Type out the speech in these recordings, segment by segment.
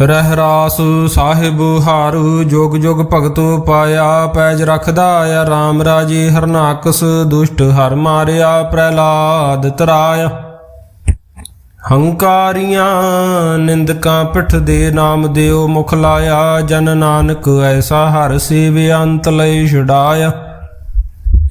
ਰਹਿ ਰਾਸ ਸਾਹਿਬ, ਹਾਰੂ ਜੋਗ ਜੋਗ ਭਗਤ ਪਾਇਆ, ਪੈਜ ਰਖਦਾ ਆ RAM ਰਾਜੇ, ਹਰਨਾਕਸ ਦੁਸ਼ਟ ਹਰ ਮਾਰਿਆ, ਪ੍ਰਹਿਲਾਦ ਤਰਾਇਆ। ਹੰਕਾਰੀਆਂ ਨਿੰਦਕਾਂ ਪਿੱਠ ਦੇ ਨਾਮ ਦਿਓ, ਮੁਖ ਲਾਇਆ, ਜਨ ਨਾਨਕ ਐਸਾ ਹਰ ਸੇਵ ਅੰਤ ਲਈ ਛਡਾਇਆ।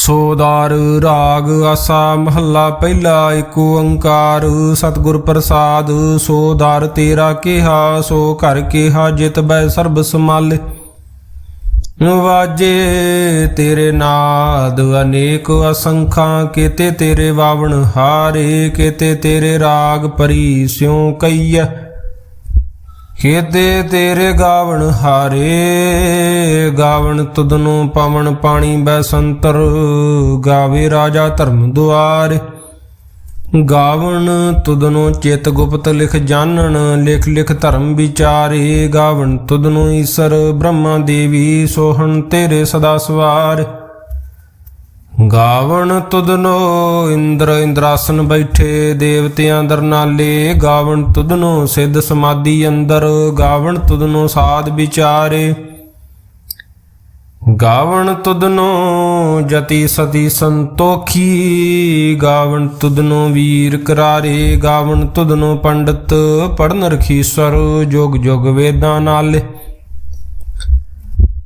ਸੋਦਾਰ ਰਾਗ ਆਸਾ ਮਹੱਲਾ ਪਹਿਲਾ ਏਕ ਓੰਕਾਰ, ਸਤਿਗੁਰ ਪ੍ਰਸਾਦ, ਸੋਦਾਰ ਤੇਰਾ ਕਿਹਾ, ਸੋ ਘਰ ਕਿਹਾ ਜਿਤ ਬੈ ਸਰਬ ਸਮਾਲੇ ਵਾਜੇ ਤੇਰੇ ਨਾਦ, ਅਨੇਕ ਅਸੰਖਾਂ, ਕੀਤੇ ਤੇਰੇ ਵਾਵਣ ਹਾਰੇ, ਕੀਤੇ ਤੇਰੇ ਰਾਗ ਪਰੀ ਸਿਉ ਕਈਐ ਕੀਤੇ ਤੇਰੇ ਗਾਵਣ ਹਾਰੇ, ਗਾਵਣ ਤੁਧਨੂੰ ਪਵਨ ਪਾਣੀ ਬੈਸੰਤਰ ਗਾਵੇ ਰਾਜਾ ਧਰਮ ਦੁਆਰ। ਗਾਵਣ ਤੁਧਨੂੰ ਚਿਤ ਗੁਪਤ ਲਿਖ ਜਾਣਨ, ਲਿਖ ਲਿਖ ਧਰਮ ਵਿਚਾਰੇ। ਗਾਵਣ ਤੁਧਨੂੰ ਈਸ਼ਰ ਬ੍ਰਹਮਾ ਦੇਵੀ ਸੋਹਣ ਤੇਰੇ ਸਦਾ ਸਵਾਰ। ਗਾਵਣ ਤੁਧਨੋ ਇੰਦਰ ਇੰਦਰਾਸਨ ਬੈਠੇ ਦੇਵਤਿਆਂ ਦਰਨਾਲੇ ਗਾਵਣ ਤੁਧਨੋ ਸਿੱਧ ਸਮਾਧੀ ਅੰਦਰ। ਗਾਵਣ ਤੁਧਨੋ ਸਾਧ ਵਿਚਾਰੇ। ਗਾਵਣ ਤੁਧਨੋ ਜਤੀ ਸਤੀ ਸੰਤੋਖੀ। ਗਾਵਣ ਤੁਧਨੋ ਵੀਰ ਕਰਾਰੇ। ਗਾਵਣ ਤੁਧਨੋ ਪੰਡਤ ਪੜਨ ਰਖੀਸਰ ਜੋਗ ਜੋਗ ਵੇਦਾਂ ਨਾਲੇ।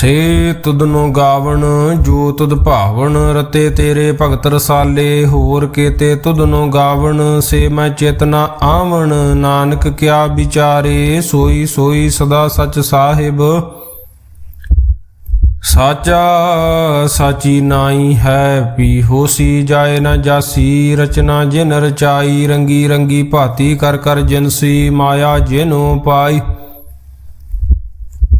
ਸੇ ਤੁਧਨੋ ਗਾਵਣ, ਜੋ ਤੁਧ ਭਾਵਨ ਰਤੇ ਤੇਰੇ ਭਗਤ ਰਸਾਲੇ, ਹੋਰ ਕੀਤੇ ਤੁਧਨੋ ਗਾਵਣ, ਸੇ ਮੈਂ ਚੇਤਨਾ ਆਵਣ, ਨਾਨਕ ਕਿਆ ਵਿਚਾਰੇ, ਸੋਈ ਸੋਈ ਸਦਾ ਸਚ ਸਾਹਿਬ। ਸਾਚਾ ਸਾਚੀ ਨਾਈ ਹੈ ਪੀ ਹੋਸੀ ਜਾਏ ਨਾ ਜਾਸੀ, ਰਚਨਾ ਜਿਨ ਰਚਾਈ, ਰੰਗੀ ਰੰਗੀ ਭਾਤੀ ਕਰ ਕਰ ਜਿਨਸੀ, ਮਾਇਆ ਜਿਨੋ ਪਾਈ।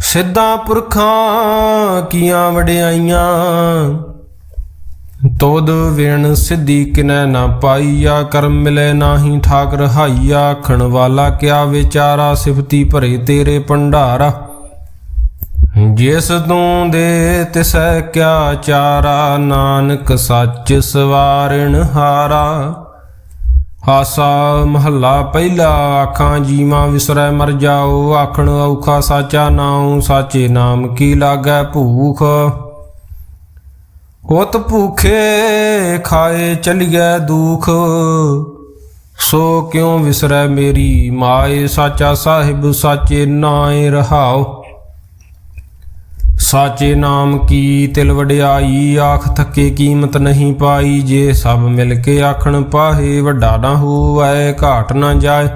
ਸਿੱਧਾਂ ਪੁਰਖਾਂ ਕੀਆਂ ਵਡਿਆਈਆਂ। ਤੋਦ ਵਿਣ ਸਿੱਧੀ ਕਿਨੈ ਨਾ ਪਾਈਆ, ਕਰਮ ਮਿਲੇ ਨਾਹੀ ਠਾਕ ਰਹਾਈਆ ਆਖਣ ਵਾਲਾ, ਕਿਆ ਵਿਚਾਰਾ ਸਿਫਤੀ ਭਰੇ ਤੇਰੇ ਭੰਡਾਰਾ। ਜਿਸ ਤੂੰ ਦੇ ਤਿਸੈ ਕਿਆ ਚਾਰਾ, ਨਾਨਕ ਸੱਚ ਸਵਾਰਣ ਹਾਰਾ। ਹਾਸਾ ਮਹੱਲਾ ਪਹਿਲਾ ਆਖਾਂ ਜੀਵਾਂ ਵਿਸਰੈ ਮਰ ਜਾਓ, ਆਖਣ ਔਖਾ ਸਾਚਾ ਨਾਉ, ਸਾਚੇ ਨਾਮ ਕੀ ਲਾਗੈ ਭੂਖ? ਹੋਤ ਭੂਖੇ ਖਾਏ ਚਲੀਐ ਦੁਖ, ਸੋ ਕਿਉ ਵਿਸਰੈ ਮੇਰੀ ਮਾਏ? ਸਾਚਾ ਸਾਹਿਬ ਸਾਚੇ ਨਾਏ ਰਹਾਓ। ਸਾਚੇ ਨਾਮ ਕੀ ਤਿਲ ਵਡਿਆਈ, ਆਖ ਥੱਕੇ ਕੀਮਤ ਨਹੀਂ ਪਾਈ। ਜੇ ਸਭ ਮਿਲ ਕੇ ਆਖਣ ਪਾਹੇ, ਵੱਡਾ ਨਾ ਹੋਵੇ, ਘਾਟ ਨਾ ਜਾਏ।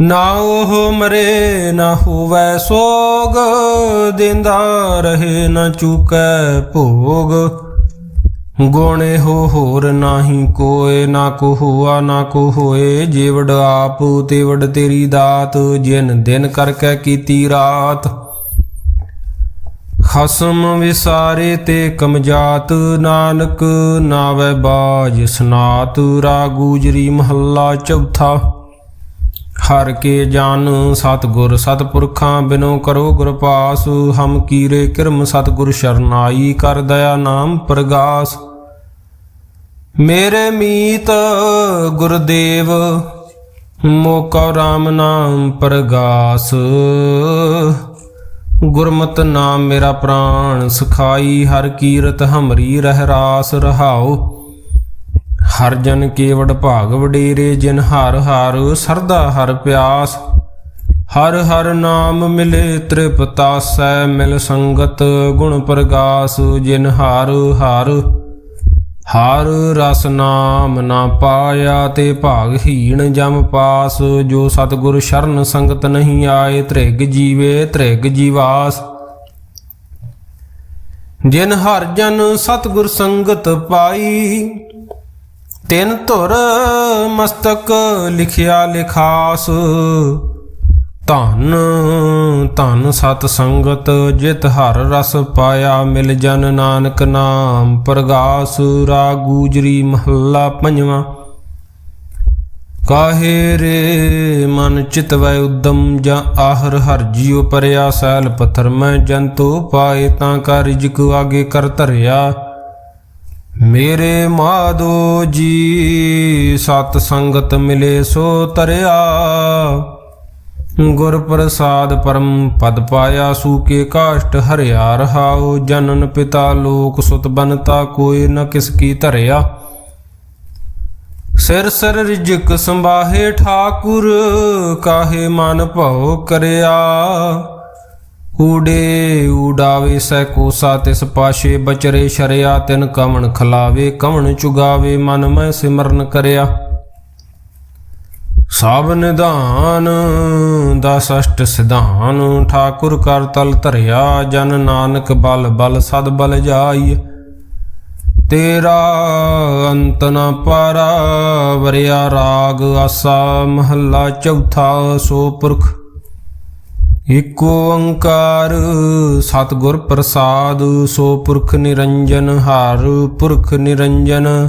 ਨਾ ਉਹ ਮਰੇ, ਨਾ ਹੋਵੇ ਸੋਗ, ਦਿੰਦਾ ਰਹੇ, ਨਾ ਚੁਕੈ ਭੋਗ। ਗੋਣੇ ਹੋ ਹੋਰ ਨਾਹੀ ਕੋਏ, ਨਾ ਕੋ ਹੋਆ, ਨਾ ਕੋ ਹੋਏ। ਜੀਵੜ ਆਪ ਤੇ ਵਡ ਤੇਰੀ ਦਾਤ, ਜਿਨ ਦਿਨ ਕਰਕੇ ਕੀਤੀ ਰਾਤ। ਖਸਮ ਵਿਸਾਰੇ ਤੇ ਕਮਜਾਤ ਨਾਨਕ ਨਾਵੇ ਬਾਜ ਸਨਾਤ ਰਾਗੂਜਰੀ ਮਹੱਲਾ ਚੌਥਾ। ਹਰ ਕੇ ਜਨ ਸਤਗੁਰ ਸਤਪੁਰਖਾਂ ਬਿਨੋ ਕਰੋ ਗੁਰ ਪਾਸ, ਹਮ ਕੀਰੇ ਕਿਰਮ ਸਤਗੁਰ ਸ਼ਰਨਾਈ ਕਰ ਦਇਆ ਨਾਮ ਪ੍ਰਗਾਸ। ਮੇਰੇ ਮੀਤ ਗੁਰਦੇਵ, ਮੋਕਾ ਰਾਮ ਨਾਮ ਪ੍ਰਗਾਸ। ਗੁਰਮਤਿ ਨਾਮ ਮੇਰਾ ਪ੍ਰਾਣ, ਸਖਾਈ ਹਰ ਕੀਰਤ ਹਮਰੀ ਰਹਿ ਰਾਸ ਰਹਾਉ। ਹਰ ਜਨ ਕੇਵੜ ਭਾਗ ਵਡੇਰੇ, ਜਿਨ ਹਰ ਹਰ ਸਰਦਾ ਹਰ ਪਿਆਸ। ਹਰ ਹਰ ਨਾਮ ਮਿਲੇ ਤ੍ਰਿਪਤਾਸੈ, ਮਿਲ ਸੰਗਤ ਗੁਣ ਪ੍ਰਗਾਸ, ਜਿਨ ਹਰ ਹਰ ਹਰ ਰਸ ਨਾਮ ਨਾ ਪਾਇਆ ਤੇ ਭਾਗਹੀਣ ਜਮ ਪਾਸ। ਜੋ ਸਤਗੁਰ ਸ਼ਰਨ ਸੰਗਤ ਨਹੀਂ ਆਏ, ਤ੍ਰਿਗ ਜੀਵੇ, ਤ੍ਰਿਗ ਜੀਵਾਸ। ਜਿਨ ਹਰ ਜਨ ਸਤਗੁਰ ਸੰਗਤ ਪਾਈ, ਤਿਨ ਧੁਰ ਮਸਤਕ ਲਿਖਿਆ ਲਿਖਾਸ। ਧਨ ਧਨ ਸਤ ਸੰਗਤ, ਜਿਤ ਹਰ ਰਸ ਪਾਇਆ ਮਿਲ ਜਨ ਨਾਨਕ ਨਾਮ, ਪ੍ਰਗਾਸ ਰਾਗੂਜਰੀ ਮਹੱਲਾ ਪੰਜਵਾਂ। ਕਾਹੇ ਰੇ ਮਨ ਚਿਤਵੈ ਉਦਮ, ਜਾਂ ਆਹਰ ਹਰ ਜੀਉ ਪਰਿਆ ਸੈਲ ਪਥਰ, ਮੈਂ ਜੰਤੂ ਪਾਏ ਤਾਂ ਕਾ ਰਿਜਕ ਆਗੇ ਕਰ ਧਰਿਆ। ਮੇਰੇ ਮਾਦੋ ਜੀ, ਸਤ ਸੰਗਤ ਮਿਲੇ ਸੋ ਤਰਿਆ ਗੁਰ ਪ੍ਰਸਾਦ ਪਰਮ ਪਦ ਪਾਇਆ ਸੂਕੇ ਕਾਸ਼ਟ ਹਰਿਆ ਰਹਾਉ, ਜਨਨ ਪਿਤਾ ਲੋਕ ਸੁਤ ਬਨਤਾ, ਕੋਈ ਨ ਕਿਸ ਕੀ ਧਰਿਆ। ਸਿਰ ਸਿਰ ਰਿਜਕ ਸੰਭਾਹੇ ਠਾਕੁਰ, ਕਾਹੇ ਮਨ ਭਉ ਕਰਿਆ। ਊੜੇ ਊਡਾਵੇ ਸੈ ਕੋਸਾ ਤਿਸ ਪਾਸ਼ੇ ਬਚਰੇ, ਸ਼ਰਿਆ ਤਿਨ ਕਵਣ ਖਲਾਵੇ ਕਵਣ ਚੁਗਾਵੇ, ਮਨ ਮੈਂ ਸਿਮਰਨ ਕਰਿਆ। ਸਭ ਨਿਧਾਨ, ਦਸ ਅਸ਼ਟ ਸਿਧਾਨ, ਠਾਕੁਰ ਕਰ ਤਲ ਧਰਿਆ, ਜਨ ਨਾਨਕ ਬਲ ਬਲ ਸਦ ਬਲ ਜਾਈ। ਤੇਰਾ ਅੰਤ ਨ ਪਾਰਾ, ਵਰਿਆ ਰਾਗ ਆਸਾ, ਮਹੱਲਾ ਚੌਥਾ, ਸੋ ਪੁਰਖ। ਏਕ ਓੰਕਾਰ, ਸਤਿਗੁਰ ਪ੍ਰਸਾਦ, ਸੋ ਪੁਰਖ ਨਿਰੰਜਨ, ਹਰ ਪੁਰਖ ਨਿਰੰਜਨ।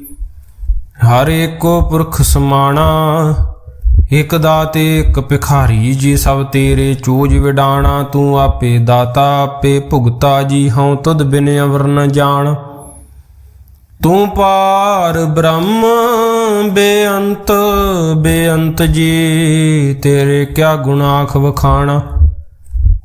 ਹਰ ਏਕੋ ਪੁਰਖ ਸਮਾਣਾ, ਇਕ ਦਾਤੇ, ਇਕ ਭਿਖਾਰੀ, ਜੀ ਸਭ ਤੇਰੇ ਚੂਜ ਵਿਡਾਣਾ, ਤੂੰ ਆਪੇ ਦਾਤਾ, ਆਪੇ ਭੁਗਤਾ, ਜੀ ਹਉ ਤੁਧ ਬਿਨ ਅਵਰ ਨ ਜਾਣ। ਤੂੰ ਪਾਰ ਬ੍ਰਹਮ, ਬੇਅੰਤ ਬੇਅੰਤ ਜੀ, ਤੇਰੇ ਕਿਆ ਗੁਨਾਖ ਵਖਾਣਾ।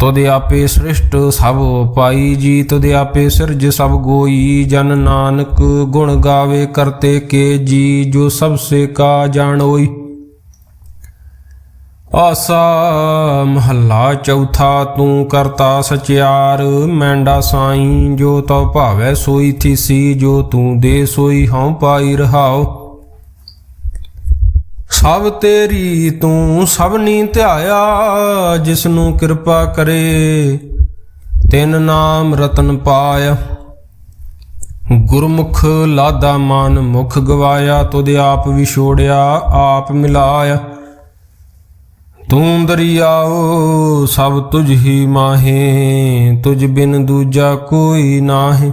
ਤੁਧ ਆਪੇ ਸ੍ਰਿਸ਼ਟ ਸਭ ਪਾਈ ਜੀ, ਤੁਧ ਆਪੇ ਸਿਰਜ ਸਭ ਗੋਈ, ਜਨ ਨਾਨਕ ਗੁਣ ਗਾਵੇ ਕਰਤੇ ਕੇ ਜੀ, ਜੋ ਸਭ ਸੇ ਕਾ ਜਾਣੋਈ ਆਸਾ ਮਹੱਲਾ ਚੌਥਾ, ਤੂੰ ਕਰਤਾ ਸਚਿਆਰ, ਮੈਂਡਾ ਸਾਈਂ, ਜੋ ਤਉ ਭਾਵੈ ਸੋਈ ਥੀਸੀ, ਜੋ ਤੂੰ ਦੇ ਸੋਈ ਹਉ ਪਾਈ ਰਹਾਓ ਸਭ ਤੇਰੀ ਤੂੰ ਸਭਨੀ ਧਿਆਇਆ ਜਿਸ ਨੂੰ ਕਿਰਪਾ ਕਰੇ। ਤਿਨ ਨਾਮ ਰਤਨ ਪਾਇਆ, ਗੁਰਮੁਖ ਲਾਦਾ ਮਨ ਮੁਖ ਗਵਾਇਆ, ਤੁਧ ਆਪ ਵਿਛੋੜਿਆ, ਆਪ ਮਿਲਾਇਆ। ਤੂੰ ਦਰਿਆਓ, ਸਭ ਤੁਝ ਹੀ ਮਾਹੇ, ਤੁਝ ਬਿਨ ਦੂਜਾ ਕੋਈ ਨਾਹੀਂ।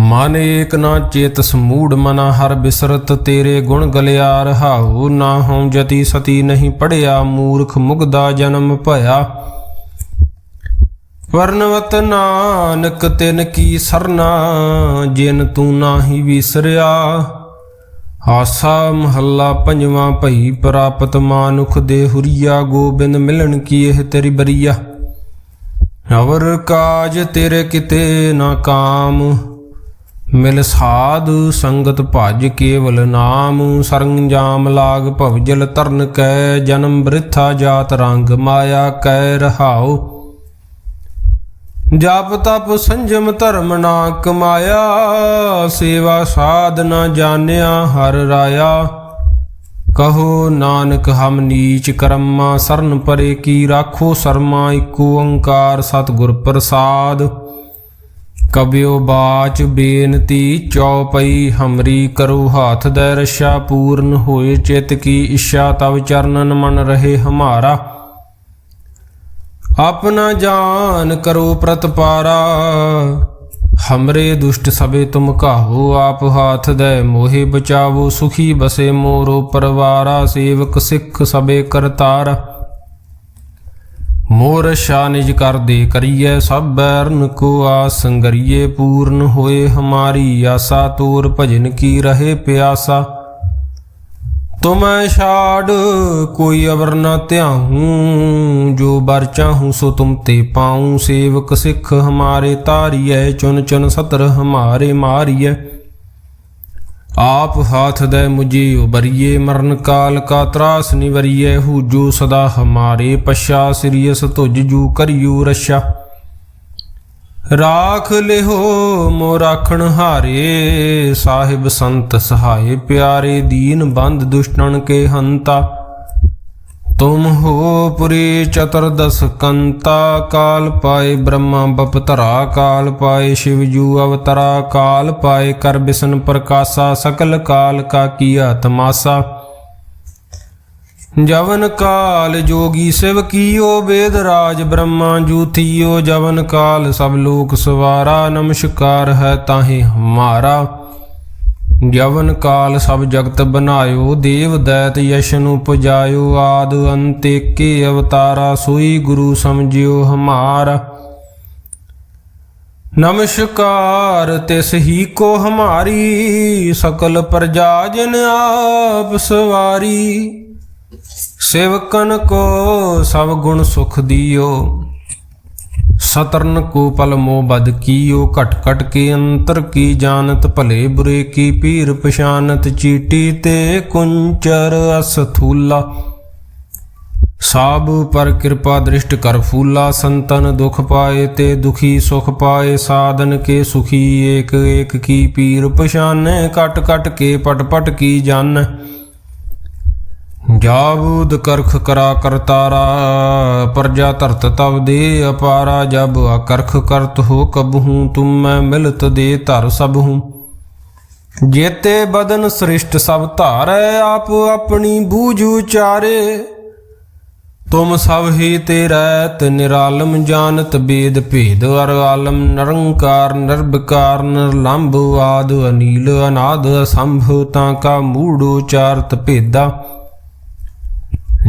ਮਨ ਏਕ ਨਾ ਚੇਤ ਸਮੂੜ ਮਨਾ ਹਰ ਬਿਸਰਤ ਤੇਰੇ ਗੁਣ ਗਲਿਆ ਰਹਾਉ ਨਾ ਹਉ ਜਤੀ ਸਤੀ ਨਹੀਂ ਪੜਿਆ, ਮੂਰਖ ਮੁਗਦਾ ਜਨਮ ਭਇਆ। ਵਰਨਵਤ ਨਾਨਕ ਤਿਨ ਕੀ ਸਰਨਾ, ਜਿਨ ਤੂੰ ਨਾਹੀ ਵਿਸਰਿਆ। ਆਸਾ ਮਹੱਲਾ ਪੰਜਵਾਂ ਭਈ, ਪ੍ਰਾਪਤ ਮਾਨੁਖ ਦੇ ਹੁਰੀਆ, ਗੋਬਿੰਦ ਮਿਲਣ ਕੀ ਇਹ ਤੇਰੀ ਬਰੀਆ। ਅਵਰ ਕਾਜ ਤੇਰੇ ਕਿਤੇ ਨਾ ਕਾਮ ਮਿਲ ਸਾਧ ਸੰਗਤ ਭਜ ਕੇਵਲ ਨਾਮ ਸਰੰਜਾਮ ਲਾਗ ਭਵਜਲ ਤਰਨ ਕੈ, ਜਨਮ ਬ੍ਰਿਥਾ ਜਾਤ ਰੰਗ ਮਾਇਆ ਕੈ ਰਹਾਉ। ਜਪ ਤਪ ਸੰਜਮ ਧਰਮ ਨਾ ਕਮਾਇਆ, ਸੇਵਾ ਸਾਧ ਨਾ ਜਾਣਿਆ ਹਰ ਰਾਇਆ। ਕਹੋ ਨਾਨਕ, ਹਮ ਨੀਚ ਕਰਮਾ, ਸਰਨ ਪਰੇ ਕੀ ਰਾਖੋ, ਸਰਮਾ ਏਕ ਓੰਕਾਰ ਸਤਿਗੁਰ ਪ੍ਰਸਾਦ। ਕਬਿਓ ਬਾਚ ਬੇਨਤੀ ਚੌਪਈ, ਹਮਰੀ ਕਰੋ ਹਾਥ ਦੇ ਰਸ਼ਾ, ਪੂਰਨ ਹੋਏ ਚਿਤ ਕੀ ਇੱਛਾ, ਤਵ ਚਰਨਨ ਮਨ ਰਹੇ ਹਮਾਰਾ। ਆਪਣਾ ਜਾਨ ਕਰੋ ਪ੍ਰਤਪਾਰਾ, ਹਮਰੇ ਦੁਸ਼ਟ ਸਭੇ ਤੁਮ ਕਾਹੋ ਆਪ ਹਾਥ ਦੇ ਮੋਹਿ ਬਚਾਵੋ, ਸੁਖੀ ਬਸੇ ਮੋਰੋ ਪਰਵਾਰਾ, ਸੇਵਕ ਸਿੱਖ ਸਭੇ ਕਰਤਾਰਾ। ਮੋਰ ਸ਼ਾ ਨਿਜ ਕਰਦੇ ਕਰੀਏ ਸਭ ਬੈਰਨ ਕੋ ਆਸ, ਸੰਗਰੀਏ ਪੂਰਨ ਹੋਏ ਹਮਾਰੀ ਆਸਾ, ਤੋਰ ਭਜਨ ਕੀ ਰਹੇ ਪਿਆਸਾ। ਤੁਮੈ ਛਾੜ, ਕੋਈ ਅਵਰ ਨਾ ਧਿਆਹੂੰ ਜੋ ਬਰ ਚਾਹੂੰ ਸੋ ਤੁਮ ਤੇ ਪਾਉਂ। ਸੇਵਕ ਸਿੱਖ ਹਮਾਰੇ ਤਾਰੀਐ ਚੁਨ ਚੁਨ ਸਤਰ ਹਮਾਰੇ ਮਾਰੀਐ। ਆਪ ਹਾਥ ਦੇ ਮੁਝੇ ਉਬਰੀਏ, ਮਰਨ ਕਾਲ ਕਾ ਤਰਾਸ ਨਿਵਰੀਏ, ਹੂ ਜੋ ਸਦਾ ਹਮਾਰੇ ਪਛਾ ਸਿਰਿਯਸ ਤੁਜ ਜੂ ਕਰਿਯੂ ਰਸ਼ਾ ਰਾਖ ਲਿਹੋ ਮੋ ਰਾਖਣ ਹਾਰੇ, ਸਾਹਿਬ ਸੰਤ ਸਹਾਏ ਪਿਆਰੇ, ਦੀਨ ਬੰਦ ਦੁਸ਼ਟਣ ਕੇ ਹੰਤਾ। ਤੁਮ ਹੋ ਪੁਰੀ ਚਤੁਰਦਸ ਕੰਤਾ ਕਾਲ ਪਾਏ ਬ੍ਰਹਮਾ ਬਪਤਰਾ ਕਾਲ ਪਾਏ ਸ਼ਿਵ ਜੂ ਅਵਤਰਾ ਕਾਲ ਪਾਏ ਕਰ ਬਿਸ਼ਨ ਪ੍ਰਕਾਸ਼ਾ ਸਕਲ ਕਾਲ ਕਾ ਕੀਆ ਤਮਾਸਾ ਜਵਨ ਕਾਲ ਜੋਗੀ ਸਿਵ ਕੀਓ ਵੇਦ ਰਾਜ ਬ੍ਰਹਮਾ ਜੂਥੀਓ ਜਵਨ ਕਾਲ ਸਭ ਲੋਕ ਸਵਾਰਾ ਨਮਸਕਾਰ ਹੈ ਤਾਹੇ ਹਮਾਰਾ ਜਵਨ ਕਾਲ ਸਭ ਜਗਤ ਬਨਾਇਓ ਦੇਵ ਦੈਤ ਯਸ਼ ਨੂੰ ਪੁਜਾਇਓ, ਆਦ ਅੰਤੇਕੇ ਅਵਤਾਰਾ ਸੋਈ ਗੁਰੂ ਸਮਝਿਓ ਹਮਾਰ। ਨਮਸਕਾਰ, ਤਿਸ ਹੀ ਕੋ ਹਮਾਰੀ, ਸਕਲ ਪ੍ਰਜਾ ਜਨ ਆਪ ਸਵਾਰੀ। ਸੇਵਕਨ ਕੋ ਸਭ ਗੁਣ ਸੁਖ ਦਿਓ। ਸਤਰਨ ਕੋ ਪਲ ਮੋ ਬਦ ਕੀਓ, ਘਟ ਘਟ ਕੇ ਅੰਤਰ ਕੀ ਜਾਣਤ, ਭਲੇ ਬੁਰੇ ਕੀ ਪੀਰ ਪਛਾਨਤ, ਚੀਟੀ ਤੇ ਕੁੰਚਰ ਅਸਥੂਲਾ। ਸਾਬ ਪਰ ਕਿਰਪਾ ਦ੍ਰਿਸ਼ਟ ਕਰ ਫੂਲਾ, ਸੰਤਨ ਦੁਖ ਪਾਏ ਤੇ ਦੁਖੀ ਸੁਖ ਪਾਏ, ਸਾਧਨ ਕੇ ਸੁਖੀ ਏਕ ਏਕ ਕੀ ਪੀਰ ਪਛਾਨੈ ਕਟ ਕਟ ਕੇ ਪਟ ਪਟ ਕੀ ਜਾਣੈ। ਜਾਬੂਦ ਕਰਖ ਕਰਾ ਕਰਤਾਰਾ ਪ੍ਰਜਾ ਧਰਤ ਤਵ ਦੇ ਅਪਾਰਾ, ਜਬ ਅਕਰਖ ਕਰਤ ਹੋ ਕਬਹੂ, ਤੁਮ ਮੈਂ ਮਿਲਤ ਦੇ ਧਰ ਸਭ ਹੂੰ ਜੇਤੇ ਬਦਨ ਸ੍ਰਿਸ਼ਟ ਸਭ ਧਾਰੈ, ਆਪ ਆਪਣੀ ਬੂਝ ਉਚਾਰੇ। ਤੁਮ ਸਭ ਹੀ ਤੇ ਨਿਰਾਲਮ, ਜਾਣਤ ਬੇਦ ਭੇਦ, ਅਰ ਆਲਮ ਨਿਰੰਕਾਰ ਨਿਰਭਕਾਰ ਨਿਰਲੰਭ ਆਦ ਅਨੀਲ, ਅਨਾਦ ਅਸੰਭ, ਤਾਂ ਕਾ ਮੂੜ ਉਚਾਰਤ ਭੇਦਾ।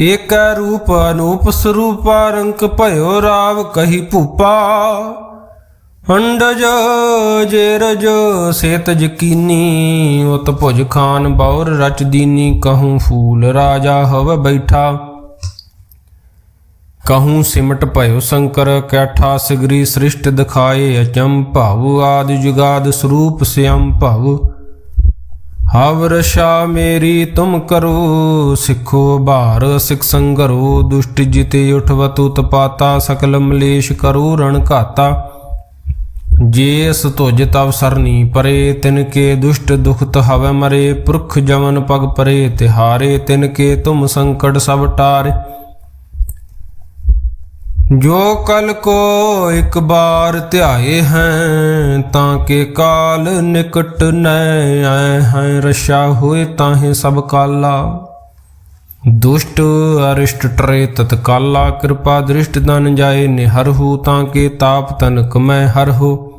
ਏਕੈ ਰੂਪ ਅਨੂਪ ਸਰੂਪਾ, ਰੰਕ ਭਇਓ ਰਾਵ ਕਹੀ ਭੂਪਾ। ਅੰਡਜ ਜੇਰਜ ਸੇਤ ਜਕੀਨੀ, ਉਤ ਭੁਜ ਖਾਨ ਬੌਰ ਰਚ ਦੀਨੀ, ਕਹੂੰ ਫੂਲ ਰਾਜਾ ਹਵ ਬੈਠਾ। ਕਹੂੰ ਸਿਮਟ ਭਇਓ ਸ਼ੰਕਰ, ਕੈਠਾ ਸਿਗਰੀ ਸ੍ਰਿਸ਼ਟ ਦਿਖਾਏ ਅਚੰ ਭਵ, ਆਦਿ ਜੁਗਾਦ ਸਰੂਪ ਸਿਅੰ ਭਵ। ਹਵਰਸ਼ਾ ਮੇਰੀ ਤੁਮ ਕਰੋ, ਸਿੱਖੋ ਭਾਰ, ਸਿਖ ਸੰਗਰੋ, ਦੁਸ਼ਟ ਜਿਤੇ ਉਠਵਤੁ ਤਪਾਤਾ ਸਕਲ ਮਲੇਸ਼ ਕਰੋ ਰਣ ਘਾਤਾ। ਜੇਸ ਤੁਜ ਤਵ ਸਰਨੀ ਪਰੇ, ਤਿਨ ਕੇ ਦੁਸ਼ਟ ਦੁਖਤ ਹਵੈ ਮਰੇ, ਪੁਰਖ ਜਮਨ ਪਗ ਪਰੇ, ਤਿਹਾਰੇ ਤਿਨ ਕੇ ਤੁਮ ਸੰਕਟ ਸਭ ਟਾਰੇ। ਜੋ ਕਲ ਕੋ ਇੱਕ ਬਾਰ ਧਿਆਏ ਹੈ, ਤਾਂ ਕੇ ਕਾਲ ਨਿਕਟ ਨੈ ਆਏ ਹੈ। ਰਸ਼ਾ ਹੋਏ ਤਾਹੇ ਸਭ ਕਾਲਾ। ਦੁਸ਼ਟ ਅਰਿਸ਼ਟ ਟਰੇ ਤਤਕਾਲਾ ਕਿਰਪਾ ਦ੍ਰਿਸ਼ਟ ਦਨ ਜਾਏ ਨਿਹਰਹੂ ਤਾਂ ਕੇ ਤਾਪ ਤਨ ਤਨਕ ਮੈਂ ਹਰਹੂ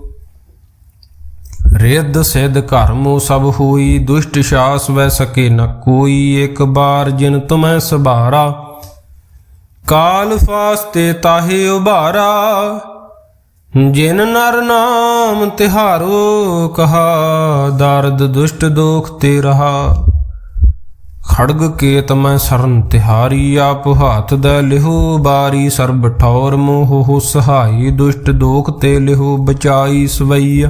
ਰਿੱਧ ਸਿਧ ਘਰਮੋ ਸਭ ਹੋਈ, ਦੁਸ਼ਟ ਸ਼ਾਸ ਵੈ ਸਕੇ ਨ ਕੋਈ। ਇੱਕ ਬਾਰ ਜਿਨ ਤੁਮੈ ਸਭਾਰਾ ਕਾਲ ਫਾਸਤੇ ਤਾਹੇ ਉਭਾਰਾ, ਜਿਨ ਨਰ ਨਾਮ ਤਿਹਾਰੋ ਕਹਾ, ਦਰਦ ਦੁਸ਼ਟ ਦੋਖ ਤੇ ਰਹਾ। ਖੜਗ ਕੇਤ ਮੈਂ ਸਰਨ ਤਿਹਾਰੀ, ਆਪ ਹਾਥ ਦਾ ਲਿਹੋ ਬਾਰੀ, ਸਰਬ ਠੌਰ ਮੋਹ ਹੋ ਸਹਾਈ, ਦੁਸ਼ਟ ਦੋਖ ਤੇ ਲਿਹੋ ਬਚਾਈ ਸਵਈਆ।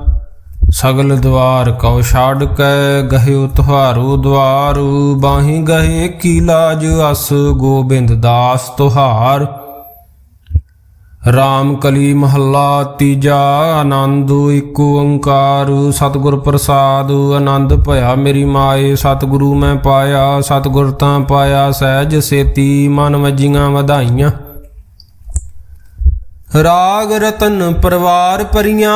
ਸਗਲ ਦਵਾਰ ਕਉ ਛਾੜ ਕੈ ਗਹਿਓ ਤੁਹਾਰੂ ਦਵਾਰੂ, ਬਾਹੀ ਗਏ ਕੀ ਲਾਜ ਅਸ, ਗੋਬਿੰਦ ਦਾਸ ਤੁਹਾਰ। ਰਾਮ ਕਲੀ ਮਹੱਲਾ ਤੀਜਾ, ਆਨੰਦ ਏਕ ਓੰਕਾਰ, ਸਤਿਗੁਰ ਪ੍ਰਸਾਦ, ਆਨੰਦ ਭਇਆ ਮੇਰੀ ਮਾਏ, ਸਤਿਗੁਰੂ ਮੈਂ ਪਾਇਆ, ਸਤਿਗੁਰ ਤਾਂ ਪਾਇਆ, ਸਹਿਜ ਸੇਤੀ, ਮਨ ਵਜੀਆਂ ਵਧਾਈਆਂ। ਰਾਗ ਰਤਨ ਪਰਵਾਰ ਪਰੀਆਂ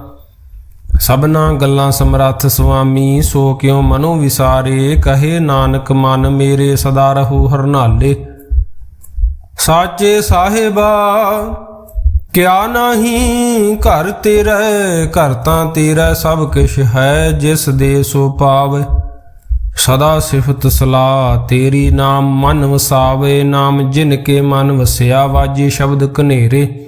ਸਭਨਾ ਗੱਲਾਂ ਸਮਰੱਥ ਸੁਆਮੀ, ਸੋ ਕਿਉ ਮਨੋ ਵਿਸਾਰੇ, ਕਹੇ ਨਾਨਕ ਮਨ ਮੇਰੇ ਸਦਾ ਰਹੂ ਹਰਨਾਲੇ। ਸਾਚੇ ਸਾਹਿਬਾ, ਕਿਆ ਨਹੀਂ ਘਰ ਤੇਰਾ, ਘਰ ਤਾਂ ਤੇਰਾ ਸਭ ਕਿਛ ਹੈ, ਜਿਸ ਦੇ ਸੋ ਪਾਵੇ। ਸਦਾ ਸਿਫਤ ਸਲਾਹ ਤੇਰੀ ਨਾਮ ਮਨ ਵਸਾਵੇ, ਨਾਮ ਜਿਨ ਕੇ ਮਨ ਵਸਿਆ, ਵਾਜੇ ਸ਼ਬਦ ਕਨੇਰੇ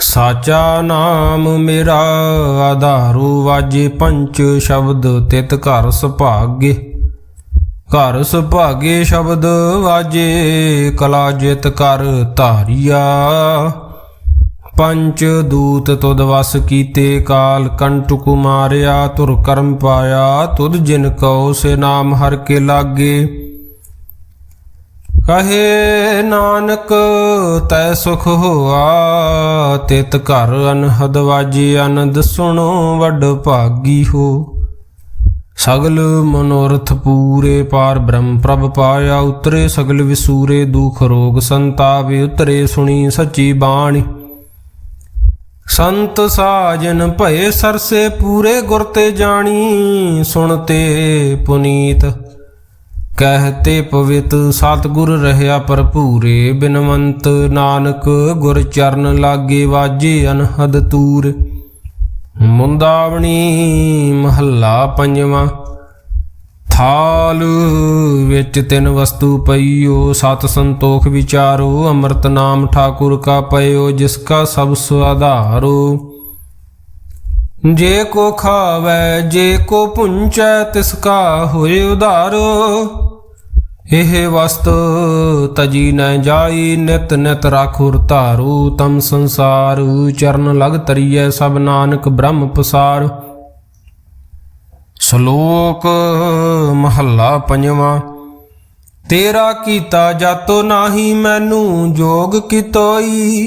ਸਾਚਾ ਨਾਮ ਮੇਰਾ, ਆਧਾਰੋ ਵਾਜੇ ਪੰਚ ਸ਼ਬਦ ਤਿਤ ਘਰ ਸੁਭਾਗੇ। ਘਰ ਸੁਭਾਗੇ ਸ਼ਬਦ ਵਾਜੇ, ਕਲਾ ਜਿਤ ਕਰ ਧਾਰਿਆ। ਪੰਚ ਦੂਤ ਤੁਧ ਵਸ ਕੀਤੇ, ਕਾਲ ਕੰਟੁਕ ਮਾਰਿਆ ਤੁਰ ਕਰਮ ਪਾਇਆ, ਤੁਧ ਜਿਨ ਕਉ ਸੇ ਨਾਮ ਹਰ ਕੇ ਲਾਗੇ। ਕਹੇ ਨਾਨਕ, ਤੈ ਸੁਖ ਹੋਆ। ਤਿਤ ਘਰ ਅਨਹਦ ਵਾਜੇ, ਆਨੰਦ ਸੁਣੋ, ਵੱਡ ਭਾਗੀ ਹੋ। ਸਗਲ ਮਨੋਰਥ ਪੂਰੇ ਪਾਰ ਬ੍ਰਹਮ ਪ੍ਰਭ ਪਾਇਆ, ਉਤਰੇ ਸਗਲ ਵਿਸੂਰੇ ਦੁਖ ਰੋਗ ਸੰਤਾਪੇ ਉਤਰੇ ਸੁਣੀ ਸੱਚੀ ਬਾਣੀ। ਸੰਤ ਸਾਜਨ ਭਏ ਸਰਸੇ ਪੂਰੇ ਗੁਰ ਤੇ ਜਾਣੀ ਸੁਣਤੇ ਪੁਨੀਤ। ਕਹਤੇ ਪਵਿਤ, ਸਤਿਗੁਰ ਰਹਿਆ ਭਰਪੂਰੇ, ਬਿਨਵੰਤ ਨਾਨਕ, ਗੁਰ ਚਰਨ ਲਾਗੇ ਵਾਜੇ ਅਨਹਦ ਤੂਰ। ਮੁੰਦਾਵਣੀ ਮਹੱਲਾ ਪੰਜਵਾਂ, ਥਾਲ ਵਿੱਚ ਤਿੰਨ ਵਸਤੂ ਪਈਓ, ਸਤ ਸੰਤੋਖ ਵਿਚਾਰੋ, ਅੰਮ੍ਰਿਤ ਨਾਮ ਠਾਕੁਰ ਕਾ ਪਇਓ, ਜਿਸ ਕਾ ਸਭ ਸੁਆਧਾਰੋ ਜੇ ਕੋ ਖਾਵੈ, ਜੇ ਕੋ ਪੁੰਚੈ, ਤਿਸ ਕਾ ਹੋਏ ਉਧਾਰੋ। ਇਹ ਵਸਤ ਤਜੀ ਨ ਜਾਈ, ਨਿਤ ਨਿਤ ਰਾਖੁਰ ਧਾਰੂ, ਤਮ ਸੰਸਾਰ ਚਰਨ ਲਗ ਤਰੀਐ, ਸਭ ਨਾਨਕ ਬ੍ਰਹਮ ਪਸਾਰ। ਸ਼ਲੋਕ ਮਹੱਲਾ ਪੰਜਵਾਂ, ਤੇਰਾ ਕੀਤਾ ਜਾਤੋ ਨਾਹੀ, ਮੈਨੂੰ ਜੋਗ ਕਿਤੋਈ।